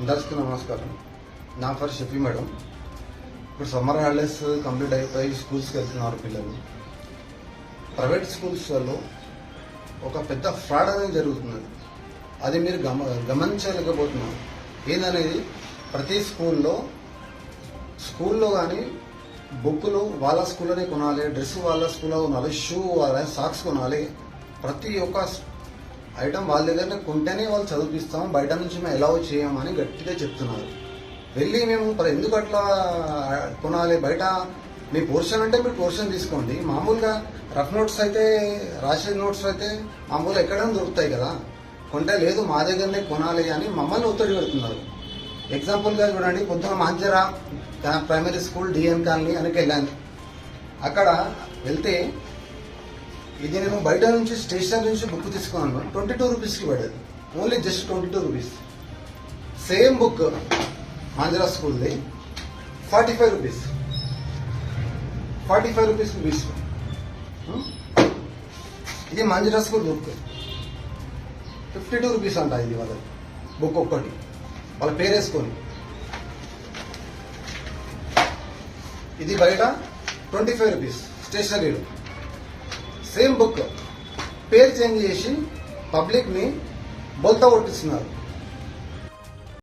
అందరికీ నమస్కారం. నా పేరు షఫీ మేడం. ఇప్పుడు సమ్మర్ హాలిడేస్ కంప్లీట్ అయిపోయి స్కూల్స్కి వెళ్తున్నారు పిల్లలు. ప్రైవేట్ స్కూల్స్లలో ఒక పెద్ద ఫ్రాడ్ అనేది జరుగుతున్నది అది మీరు గమ గమనించలేకపోతున్నారు. ఏందనేది? ప్రతి స్కూల్లో స్కూల్లో కానీ బుక్కులు వాళ్ళ స్కూల్లోనే కొనాలి డ్రెస్ వాళ్ళ స్కూల్లో కొనాలి షూ వాళ్ళ సాక్స్ కొనాలి. ప్రతి ఒక్క ఐటమ్ వాళ్ళ దగ్గరనే కొంటేనే వాళ్ళు చదివిస్తాం బయట నుంచి మేము ఎలా చేయమని గట్టిగా చెప్తున్నారు. వెళ్ళి మేము ఎందుకు అట్లా కొనాలి? బయట మీ పోర్షన్ అంటే మీరు పోర్షన్ తీసుకోండి. మామూలుగా రఫ్ నోట్స్ అయితే రాసే నోట్స్ అయితే మామూలుగా ఎక్కడైనా దొరుకుతాయి కదా. కొంటే లేదు మా దగ్గరనే కొనాలి అని మమ్మల్ని ఒత్తిడి పెడుతున్నారు. ఎగ్జాంపుల్గా చూడండి పొద్దున Manjara primary school DN colony అని వెళ్ళాను. అక్కడ వెళ్తే ఇది నేను బయట నుంచి స్టేషనరీ నుంచి బుక్ తీసుకున్నాను. ట్వంటీ టూ రూపీస్కి పడేది. Only just twenty two rupees. Same book Manjara స్కూల్ది forty five rupees. Forty five rupees బీస్ hmm? ఇది Manjara school book fifty two rupees అంట ఇది వాళ్ళ బుక్ ఒక్కటి. వాళ్ళ పేరు వేసుకొని. ఇది బయట ట్వంటీ ఫైవ్ రూపీస్. స్టేషనరీలో సేమ్ బుక్ పేరు చేంజ్ చేసి పబ్లిక్ని బొల్తా కొట్టిస్తున్నారు.